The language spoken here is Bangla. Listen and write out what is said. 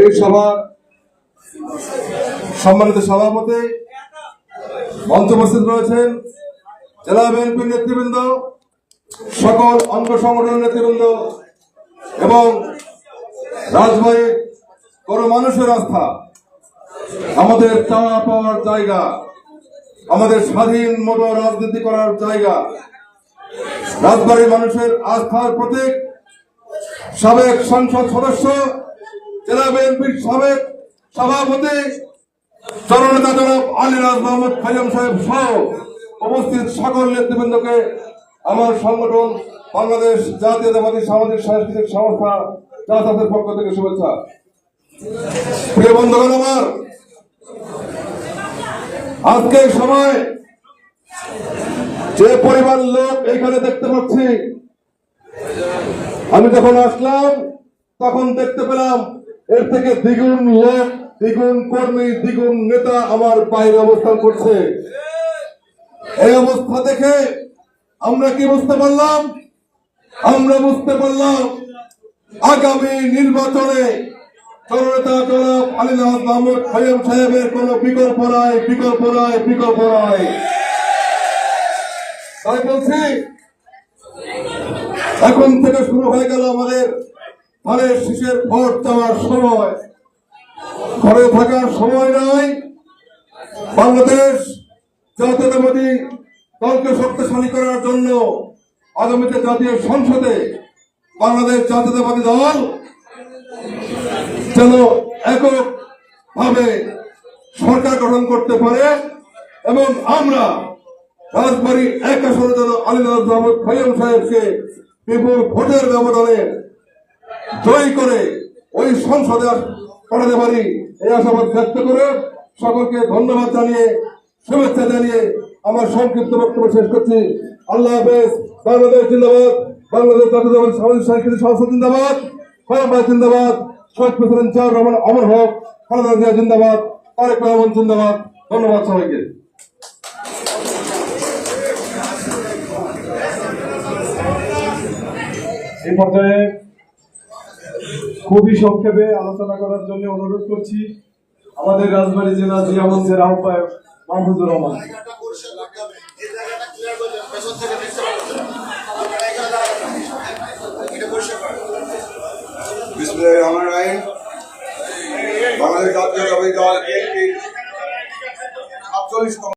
এই সভার সম্মানিত সভাপতি, মঞ্চ উপস্থিত রয়েছেন জেলা বিএনপির নেতৃবৃন্দ, সকল অঙ্গ সংগঠনের নেতৃবৃন্দ এবং রাজবাড়ির কোনো মানুষের আস্থা, আমাদের চাওয়া পাওয়ার জায়গা, আমাদের স্বাধীন মতো রাজনীতি করার জায়গা, রাজবাড়ির মানুষের আস্থার প্রতীক, সাবেক সংসদ সদস্য জেলা বিএনপির সাবেক সভাপতি জননেতা জনাব আলীরাজ মোহাম্মদ খাইয়াম সাহেব সহ উপস্থিত সকল নেতৃবৃন্দকে আমার সংগঠন বাংলাদেশ জাতীয়তাবাদী সামাজিক সাংস্কৃতিক সংস্থা জাসাদের পক্ষ থেকে শুভেচ্ছা। প্রিয় বন্ধুগণ আমার, আজকে সময় যে পরিবার লোক এখানে দেখতে পাচ্ছি, আমি যখন আসলাম তখন দেখতে পেলাম এর থেকে দ্বিগুণ লোক, দ্বিগুণ কর্মী, দ্বিগুণ নেতা আমার বাইরে অবস্থান করছে। এই অবস্থা দেখে আমরা কি বুঝতে পারলাম? আমরা বুঝতে পারলাম আগামী নির্বাচনে জননেতা জনাব আলীনাথ মাহমুদ খাইয়াম সাহেবের কোন বিকল্প নাই বিকল্প নাই বিকল্প নাই। তাই বলছি, এখন থেকে শুরু হয়ে গেল আমাদের ধানের শীষের ভোট দেওয়ার সময়, ঘরে থাকার সময় নাই। বাংলাদেশ জাতীয়তাবাদী দলকে শক্তিশালী করার জন্য আগামীতে জাতীয় সংসদে বাংলাদেশ জাতীয়তাবাদী দল যেন একক ভাবে সরকার গঠন করতে পারে এবং আমরা রাজবাড়ী এক আসনে যেন মোহাম্মদ খৈয়ম সাহেবকে বিপুল ভোটের ব্যবধানে জয়ী করে ওই সংসদে পাঠাতে পারি এই আশাবাদ ব্যক্ত করে সকলকে ধন্যবাদ জানিয়ে, শুভেচ্ছা জানিয়ে আমার সংক্ষিপ্ত বক্তব্য শেষ করছি। আল্লাহ হাফেজ, বাংলাদেশ জিন্দাবাদ, বাংলাদেশ জাতীয়তাবাদী সামাজিক সাংস্কৃতিক সংস্থা জিন্দাবাদ খয়াবাদ জিন্দাবাদ, শহীদ প্রেসিডেন্ট জিয়াউর রহমান অমর হক, খালেদা জিয়া জিন্দাবাদ, তারেক রহমান জিন্দাবাদ। ধন্যবাদ সবাইকে। এই পর্যায়ে খুবই সংক্ষেপে আলোচনা করার জন্য অনুরোধ করছি। আমাদের রাজবাড়ি জেলা জিয়া মঞ্চের আহ্বায়ক মাহমুদুর রহমান। বাংলাদেশ জাতীয়